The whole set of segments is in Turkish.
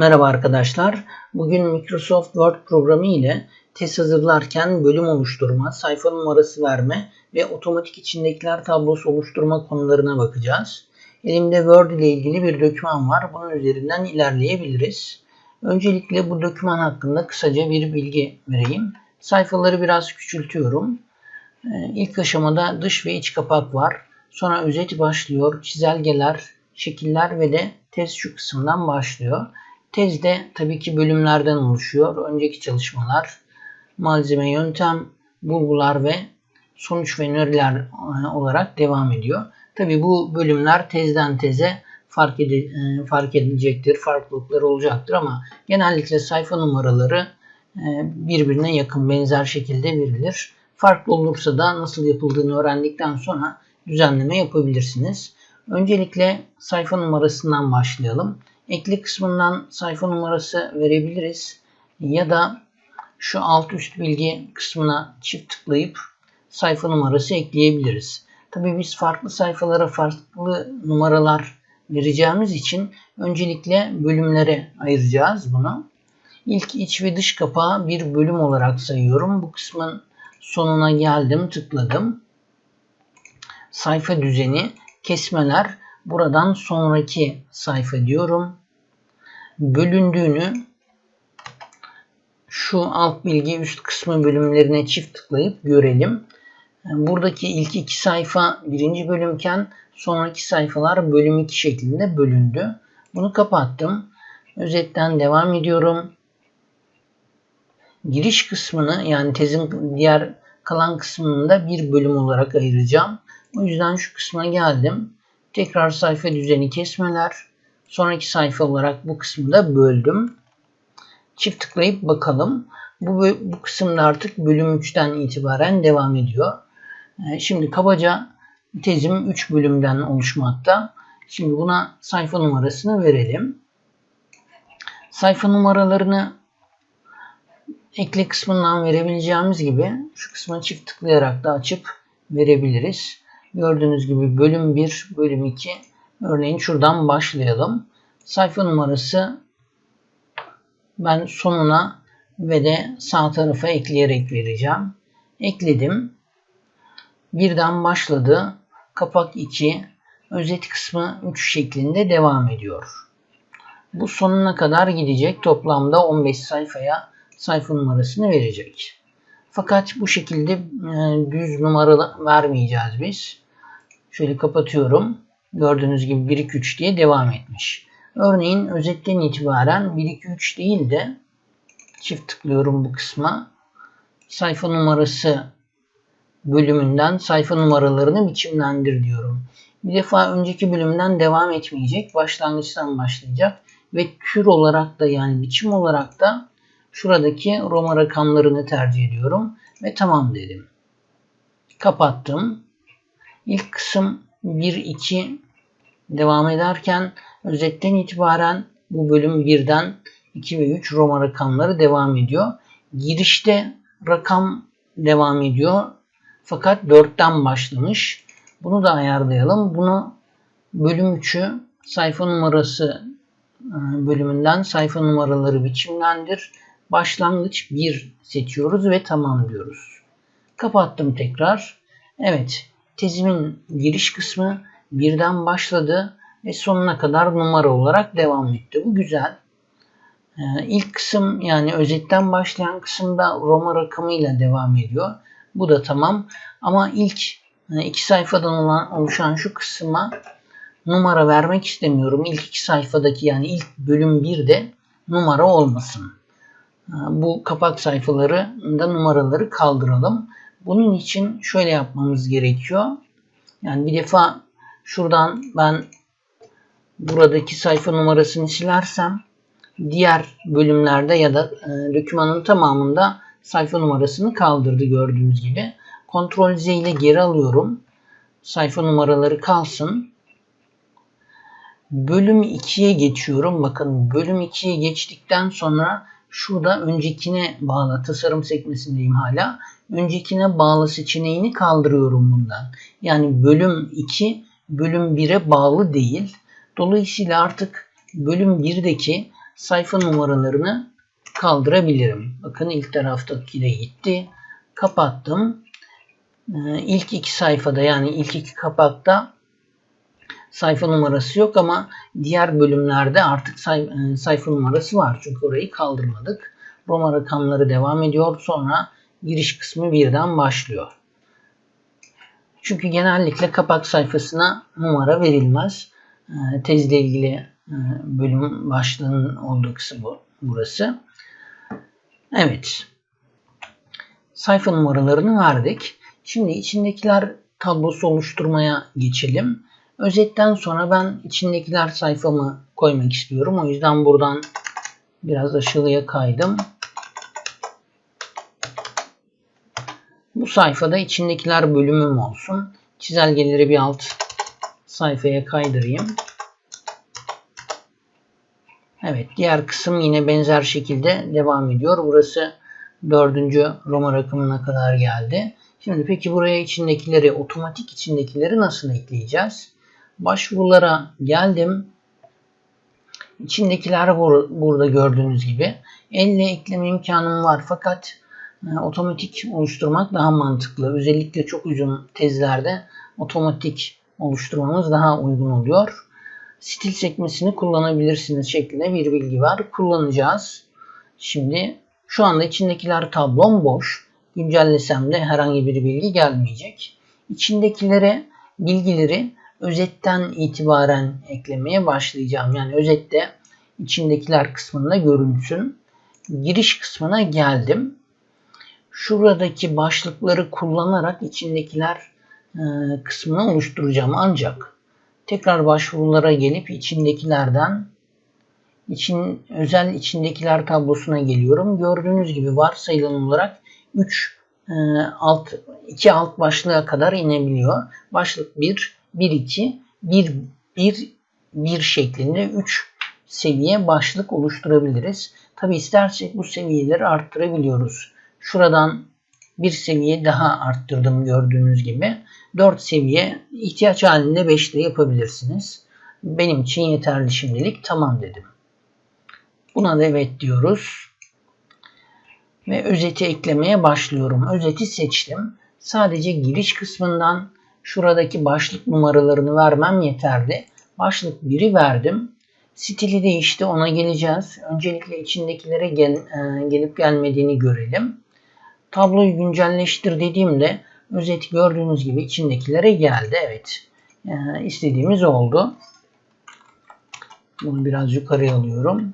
Merhaba arkadaşlar. Bugün Microsoft Word programı ile test hazırlarken bölüm oluşturma, sayfa numarası verme ve otomatik içindekiler tablosu oluşturma konularına bakacağız. Elimde Word ile ilgili bir doküman var. Bunun üzerinden ilerleyebiliriz. Öncelikle bu doküman hakkında kısaca bir bilgi vereyim. Sayfaları biraz küçültüyorum. Ee, İlk aşamada dış ve iç kapak var. Sonra özet başlıyor. Çizelgeler, şekiller ve de test şu kısımdan başlıyor. Tezde tabii ki bölümlerden oluşuyor. Önceki çalışmalar, malzeme, yöntem, bulgular ve sonuç ve öneriler e, olarak devam ediyor. Tabii bu bölümler tezden teze fark, ed e, fark edilecektir, farklılıklar olacaktır ama genellikle sayfa numaraları e, birbirine yakın, benzer şekilde verilir. Farklı olursa da nasıl yapıldığını öğrendikten sonra düzenleme yapabilirsiniz. Öncelikle sayfa numarasından başlayalım. Ekli kısmından sayfa numarası verebiliriz. Ya da şu alt üst bilgi kısmına çift tıklayıp sayfa numarası ekleyebiliriz. Tabii biz farklı sayfalara farklı numaralar vereceğimiz için öncelikle bölümlere ayıracağız bunu. İlk iç ve dış kapağı bir bölüm olarak sayıyorum. Bu kısmın sonuna geldim, tıkladım. Sayfa düzeni, kesmeler, buradan sonraki sayfa diyorum bölündüğünü şu alt bilgi üst kısmı bölümlerine çift tıklayıp görelim. Buradaki ilk iki sayfa birinci bölümken sonraki sayfalar bölüm 2 şeklinde bölündü. Bunu kapattım. Özetten devam ediyorum. Giriş kısmını yani tezin diğer kalan kısmını da bir bölüm olarak ayıracağım. O yüzden şu kısma geldim. Tekrar sayfa düzeni kesmeler. Sonraki sayfa olarak bu kısmı da böldüm. Çift tıklayıp bakalım. Bu, bu kısımda artık bölüm 3'ten itibaren devam ediyor. Ee, şimdi kabaca tezim 3 bölümden oluşmakta. Şimdi buna sayfa numarasını verelim. Sayfa numaralarını ekle kısmından verebileceğimiz gibi şu kısma çift tıklayarak da açıp verebiliriz. Gördüğünüz gibi bölüm 1, bölüm 2, Örneğin şuradan başlayalım. Sayfa numarası ben sonuna ve de sağ tarafa ekleyerek vereceğim. Ekledim. Birden başladı. Kapak 2, özet kısmı 3 şeklinde devam ediyor. Bu sonuna kadar gidecek. Toplamda 15 sayfaya sayfa numarasını verecek. Fakat bu şekilde e, düz numara vermeyeceğiz biz. Şöyle kapatıyorum. Gördüğünüz gibi 1 2 3 diye devam etmiş. Örneğin özetten itibaren 1 2 3 değil de çift tıklıyorum bu kısma. Sayfa numarası bölümünden sayfa numaralarını biçimlendir diyorum. Bir defa önceki bölümden devam etmeyecek. Başlangıçtan başlayacak. Ve tür olarak da yani biçim olarak da şuradaki Roma rakamlarını tercih ediyorum. Ve tamam dedim. Kapattım. İlk kısım 1-2 devam ederken özetten itibaren bu bölüm 1'den 2 ve 3 Roma rakamları devam ediyor. Girişte rakam devam ediyor. Fakat 4'ten başlamış. Bunu da ayarlayalım. Bunu bölüm 3'ü sayfa numarası e, bölümünden sayfa numaraları biçimlendir. Başlangıç 1 seçiyoruz ve tamam diyoruz. Kapattım tekrar. Evet tezimin giriş kısmı birden başladı ve sonuna kadar numara olarak devam etti. Bu güzel. Ee, ilk kısım yani özetten başlayan kısımda Roma rakamıyla devam ediyor. Bu da tamam. Ama ilk e, iki sayfadan olan oluşan şu kısma numara vermek istemiyorum. İlk iki sayfadaki yani ilk bölüm 1'de numara olmasın. Ee, bu kapak sayfaları da numaraları kaldıralım. Bunun için şöyle yapmamız gerekiyor. Yani bir defa şuradan ben buradaki sayfa numarasını silersem diğer bölümlerde ya da e, dokümanın tamamında sayfa numarasını kaldırdı gördüğünüz gibi. Ctrl Z ile geri alıyorum. Sayfa numaraları kalsın. Bölüm 2'ye geçiyorum. Bakın bölüm 2'ye geçtikten sonra şurada öncekine bağlı tasarım sekmesindeyim hala öncekine bağlı seçeneğini kaldırıyorum bundan. Yani bölüm 2 bölüm 1'e bağlı değil. Dolayısıyla artık bölüm 1'deki sayfa numaralarını kaldırabilirim. Bakın ilk taraftaki de gitti. Kapattım. Ee, ilk iki sayfada yani ilk iki kapakta sayfa numarası yok ama diğer bölümlerde artık e, sayfa numarası var. Çünkü orayı kaldırmadık. Roma rakamları devam ediyor. Sonra giriş kısmı birden başlıyor. Çünkü genellikle kapak sayfasına numara verilmez. Ee, tezle ilgili e, bölüm başlığının olduğu kısım bu, burası. Evet. Sayfa numaralarını verdik. Şimdi içindekiler tablosu oluşturmaya geçelim. Özetten sonra ben içindekiler sayfamı koymak istiyorum. O yüzden buradan biraz aşağıya kaydım. Sayfada içindekiler bölümüm olsun. Çizelgeleri bir alt sayfaya kaydırayım. Evet diğer kısım yine benzer şekilde devam ediyor. Burası dördüncü Roma rakamına kadar geldi. Şimdi peki buraya içindekileri, otomatik içindekileri nasıl ekleyeceğiz? Başvurulara geldim. İçindekiler bur burada gördüğünüz gibi. Elle ekleme imkanım var fakat otomatik oluşturmak daha mantıklı. Özellikle çok uzun tezlerde otomatik oluşturmamız daha uygun oluyor. Stil sekmesini kullanabilirsiniz şeklinde bir bilgi var. Kullanacağız. Şimdi şu anda içindekiler tablom boş. Güncellesem de herhangi bir bilgi gelmeyecek. İçindekilere bilgileri özetten itibaren eklemeye başlayacağım. Yani özette içindekiler kısmında görünsün. Giriş kısmına geldim. Şuradaki başlıkları kullanarak içindekiler e, kısmını oluşturacağım. Ancak tekrar başvurulara gelip içindekilerden için özel içindekiler tablosuna geliyorum. Gördüğünüz gibi varsayılan olarak 3 e, alt 2 alt başlığa kadar inebiliyor. Başlık 1, 1 2, 1 1 1 şeklinde 3 seviye başlık oluşturabiliriz. Tabi istersek bu seviyeleri arttırabiliyoruz. Şuradan bir seviye daha arttırdım gördüğünüz gibi. 4 seviye ihtiyaç halinde 5 de yapabilirsiniz. Benim için yeterli şimdilik tamam dedim. Buna da evet diyoruz. Ve özeti eklemeye başlıyorum. Özeti seçtim. Sadece giriş kısmından şuradaki başlık numaralarını vermem yeterli. Başlık 1'i verdim. Stili değişti ona geleceğiz. Öncelikle içindekilere gel, e, gelip gelmediğini görelim. Tabloyu güncelleştir dediğimde özeti gördüğünüz gibi içindekilere geldi. Evet. E, istediğimiz oldu. Bunu biraz yukarıya alıyorum.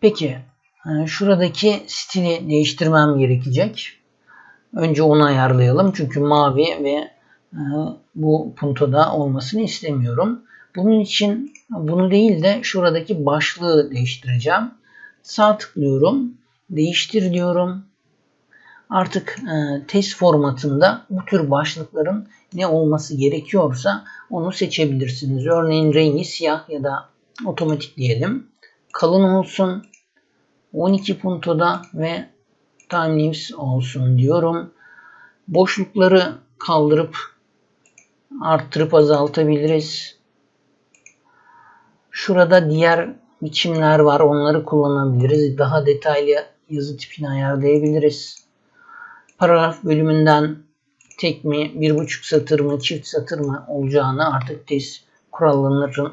Peki e, şuradaki stili değiştirmem gerekecek. Önce onu ayarlayalım. Çünkü mavi ve e, bu puntoda olmasını istemiyorum. Bunun için bunu değil de şuradaki başlığı değiştireceğim. Sağ tıklıyorum. Değiştir diyorum. Artık e, test formatında bu tür başlıkların ne olması gerekiyorsa onu seçebilirsiniz. Örneğin rengi siyah ya da otomatik diyelim. Kalın olsun. 12 puntoda ve time leaves olsun diyorum. Boşlukları kaldırıp arttırıp azaltabiliriz. Şurada diğer biçimler var. Onları kullanabiliriz. Daha detaylı yazı tipini ayarlayabiliriz. Paragraf bölümünden tek mi, bir buçuk satır mı, çift satır mı olacağını artık test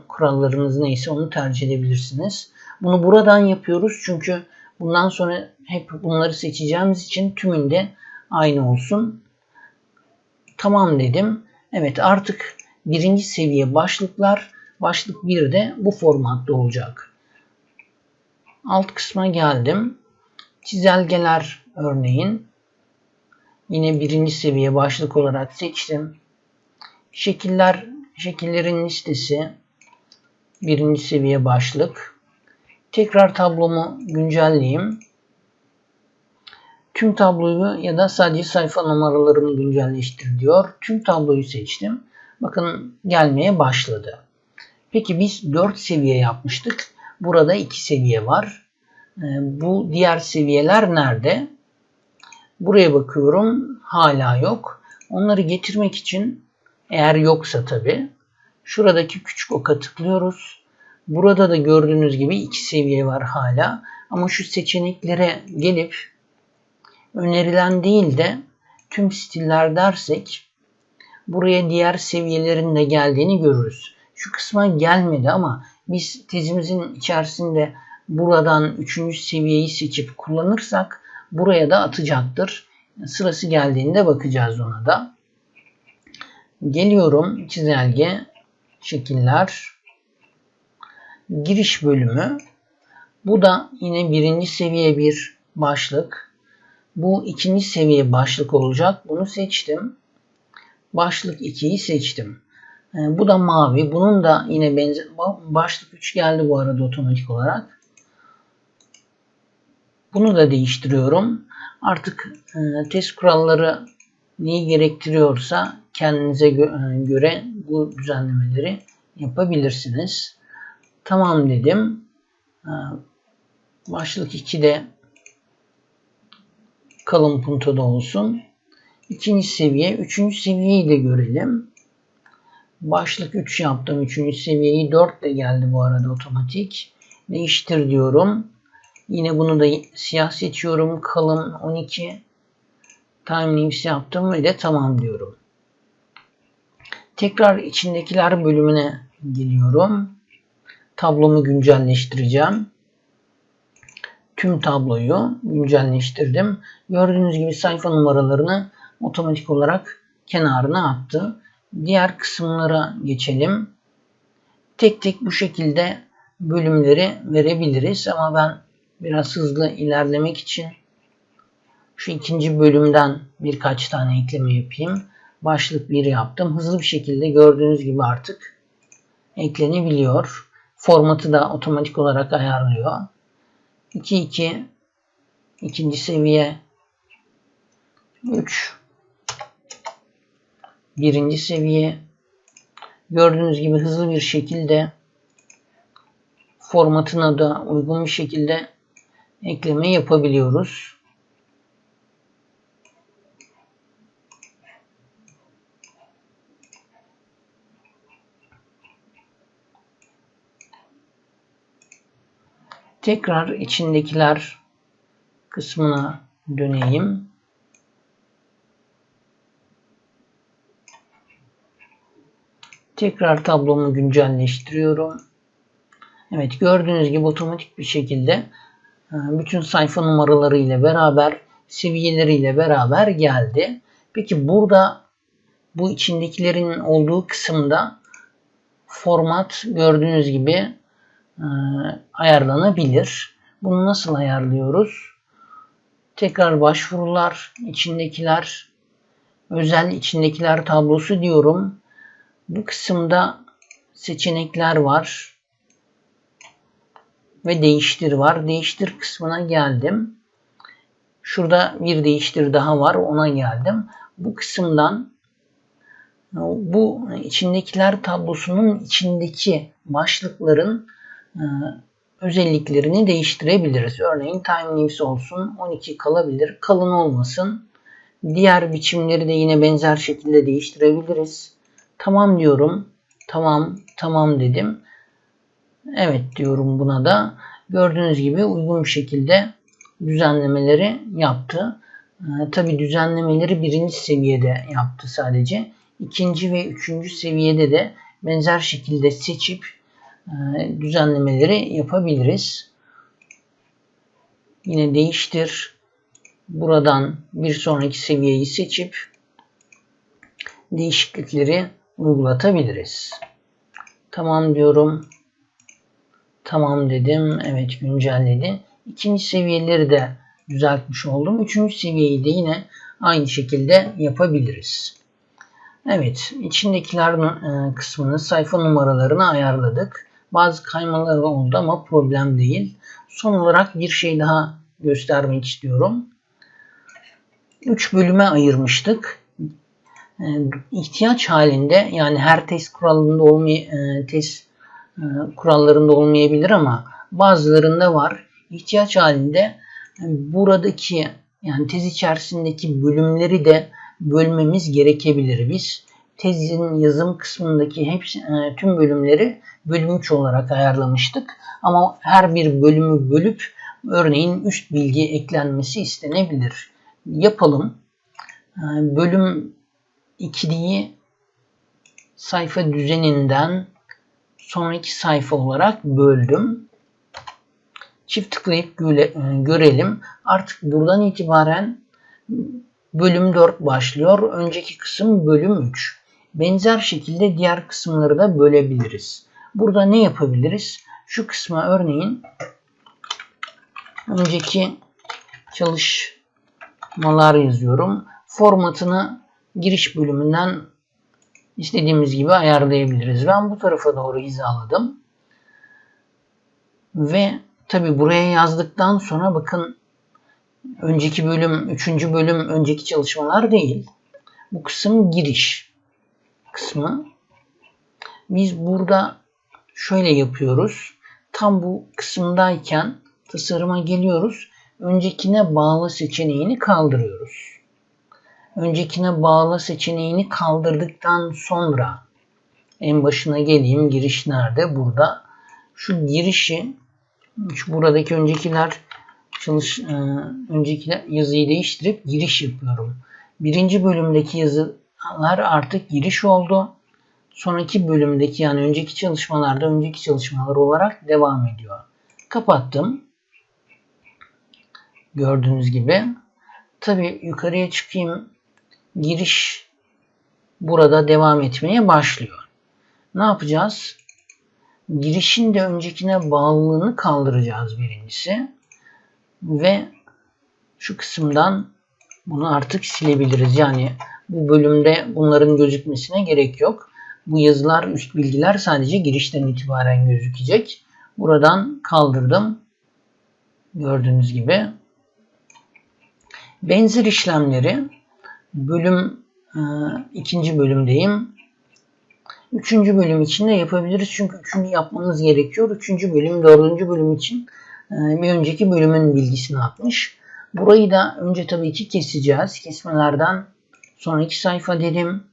kurallarınız neyse onu tercih edebilirsiniz. Bunu buradan yapıyoruz çünkü bundan sonra hep bunları seçeceğimiz için tümünde aynı olsun. Tamam dedim. Evet artık birinci seviye başlıklar başlık 1 de bu formatta olacak. Alt kısma geldim. Çizelgeler örneğin yine birinci seviye başlık olarak seçtim. Şekiller şekillerin listesi birinci seviye başlık. Tekrar tablomu güncelleyeyim. Tüm tabloyu ya da sadece sayfa numaralarını güncelleştir diyor. Tüm tabloyu seçtim. Bakın gelmeye başladı. Peki biz 4 seviye yapmıştık. Burada 2 seviye var. Ee, bu diğer seviyeler nerede? Buraya bakıyorum. Hala yok. Onları getirmek için eğer yoksa tabi şuradaki küçük oka tıklıyoruz. Burada da gördüğünüz gibi iki seviye var hala. Ama şu seçeneklere gelip önerilen değil de tüm stiller dersek buraya diğer seviyelerin de geldiğini görürüz. Şu kısma gelmedi ama biz tezimizin içerisinde buradan 3. seviyeyi seçip kullanırsak buraya da atacaktır. Sırası geldiğinde bakacağız ona da. Geliyorum çizelge, şekiller, giriş bölümü. Bu da yine birinci seviye bir başlık. Bu ikinci seviye başlık olacak. Bunu seçtim. Başlık 2'yi seçtim. Ee, bu da mavi. Bunun da yine benzer başlık 3 geldi bu arada otomatik olarak. Bunu da değiştiriyorum. Artık e, test kuralları neyi gerektiriyorsa kendinize gö e, göre bu düzenlemeleri yapabilirsiniz. Tamam dedim. E, başlık 2'de kalın puntoda olsun. İkinci seviye, üçüncü seviyeyi de görelim. Başlık 3 yaptım. Üçüncü seviyeyi 4 de geldi bu arada otomatik. Değiştir diyorum. Yine bunu da siyah seçiyorum. Kalın 12. Timelapse yaptım ve de tamam diyorum. Tekrar içindekiler bölümüne geliyorum. Tablomu güncelleştireceğim. Tüm tabloyu güncelleştirdim. Gördüğünüz gibi sayfa numaralarını otomatik olarak kenarına attı. Diğer kısımlara geçelim. Tek tek bu şekilde bölümleri verebiliriz ama ben biraz hızlı ilerlemek için şu ikinci bölümden birkaç tane ekleme yapayım. Başlık 1 yaptım. Hızlı bir şekilde gördüğünüz gibi artık eklenebiliyor. Formatı da otomatik olarak ayarlıyor. 2 2 ikinci seviye 3 birinci seviye gördüğünüz gibi hızlı bir şekilde formatına da uygun bir şekilde ekleme yapabiliyoruz. Tekrar içindekiler kısmına döneyim. Tekrar tablomu güncelleştiriyorum. Evet gördüğünüz gibi otomatik bir şekilde bütün sayfa numaraları ile beraber seviyeleri ile beraber geldi. Peki burada bu içindekilerin olduğu kısımda format gördüğünüz gibi e, ayarlanabilir. Bunu nasıl ayarlıyoruz? Tekrar başvurular, içindekiler, özel içindekiler tablosu diyorum. Bu kısımda seçenekler var ve değiştir var. Değiştir kısmına geldim. Şurada bir değiştir daha var. Ona geldim. Bu kısımdan bu içindekiler tablosunun içindeki başlıkların e, özelliklerini değiştirebiliriz. Örneğin time leaves olsun 12 kalabilir. Kalın olmasın. Diğer biçimleri de yine benzer şekilde değiştirebiliriz. Tamam diyorum. Tamam, tamam dedim. Evet diyorum buna da. Gördüğünüz gibi uygun bir şekilde düzenlemeleri yaptı. Ee, Tabi düzenlemeleri birinci seviyede yaptı sadece. İkinci ve üçüncü seviyede de benzer şekilde seçip e, düzenlemeleri yapabiliriz. Yine değiştir. Buradan bir sonraki seviyeyi seçip değişiklikleri uygulatabiliriz. Tamam diyorum. Tamam dedim. Evet güncelledi. İkinci seviyeleri de düzeltmiş oldum. Üçüncü seviyeyi de yine aynı şekilde yapabiliriz. Evet, içindekiler e, kısmını, sayfa numaralarını ayarladık. Bazı kaymalar oldu ama problem değil. Son olarak bir şey daha göstermek istiyorum. 3 bölüme ayırmıştık. E, ihtiyaç halinde yani her test kuralında olmay e, test kurallarında olmayabilir ama bazılarında var. İhtiyaç halinde buradaki yani tez içerisindeki bölümleri de bölmemiz gerekebilir biz. tezin yazım kısmındaki hepsi, e, tüm bölümleri bölüm 3 olarak ayarlamıştık. Ama her bir bölümü bölüp örneğin üst bilgi eklenmesi istenebilir. Yapalım. E, bölüm 2'yi sayfa düzeninden sonraki sayfa olarak böldüm. Çift tıklayıp görelim. Artık buradan itibaren bölüm 4 başlıyor. Önceki kısım bölüm 3. Benzer şekilde diğer kısımları da bölebiliriz. Burada ne yapabiliriz? Şu kısma örneğin önceki çalışmalar yazıyorum. Formatını giriş bölümünden istediğimiz gibi ayarlayabiliriz. Ben bu tarafa doğru hizaladım. Ve tabi buraya yazdıktan sonra bakın önceki bölüm, üçüncü bölüm önceki çalışmalar değil. Bu kısım giriş kısmı. Biz burada şöyle yapıyoruz. Tam bu kısımdayken tasarıma geliyoruz. Öncekine bağlı seçeneğini kaldırıyoruz. Öncekine bağlı seçeneğini kaldırdıktan sonra en başına geleyim. Giriş nerede? Burada. Şu girişi şu buradaki öncekiler çalış e, önceki yazıyı değiştirip giriş yapıyorum. Birinci bölümdeki yazılar artık giriş oldu. Sonraki bölümdeki yani önceki çalışmalarda önceki çalışmalar olarak devam ediyor. Kapattım. Gördüğünüz gibi. Tabi yukarıya çıkayım. Giriş burada devam etmeye başlıyor. Ne yapacağız? Girişin de öncekine bağlılığını kaldıracağız birincisi ve şu kısımdan bunu artık silebiliriz. Yani bu bölümde bunların gözükmesine gerek yok. Bu yazılar, üst bilgiler sadece girişten itibaren gözükecek. Buradan kaldırdım. Gördüğünüz gibi. Benzer işlemleri bölüm e, ikinci bölümdeyim. Üçüncü bölüm için de yapabiliriz. Çünkü üçüncü yapmamız gerekiyor. Üçüncü bölüm, dördüncü bölüm için ee, bir önceki bölümün bilgisini atmış. Burayı da önce tabii ki keseceğiz. Kesmelerden sonraki sayfa dedim.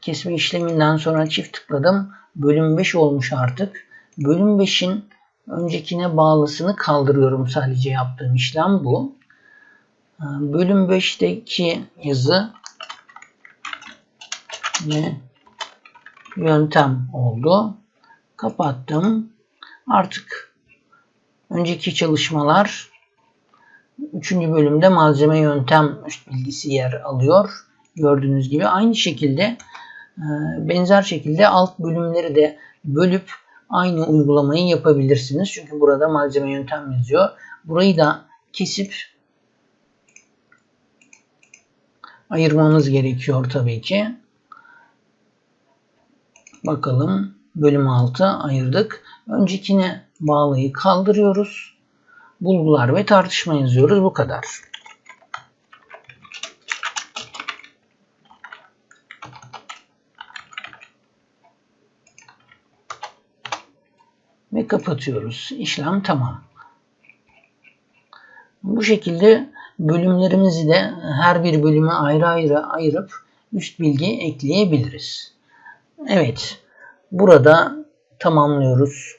Kesme işleminden sonra çift tıkladım. Bölüm 5 olmuş artık. Bölüm 5'in öncekine bağlısını kaldırıyorum sadece yaptığım işlem bu. Ee, bölüm 5'teki yazı ve yöntem oldu. Kapattım. Artık Önceki çalışmalar 3. bölümde malzeme yöntem bilgisi yer alıyor. Gördüğünüz gibi aynı şekilde e, benzer şekilde alt bölümleri de bölüp aynı uygulamayı yapabilirsiniz. Çünkü burada malzeme yöntem yazıyor. Burayı da kesip ayırmamız gerekiyor tabii ki. Bakalım bölüm 6 ayırdık. Öncekine bağlıyı kaldırıyoruz. Bulgular ve tartışma yazıyoruz. Bu kadar. Ve kapatıyoruz. İşlem tamam. Bu şekilde bölümlerimizi de her bir bölüme ayrı ayrı ayırıp üst bilgi ekleyebiliriz. Evet. Burada tamamlıyoruz.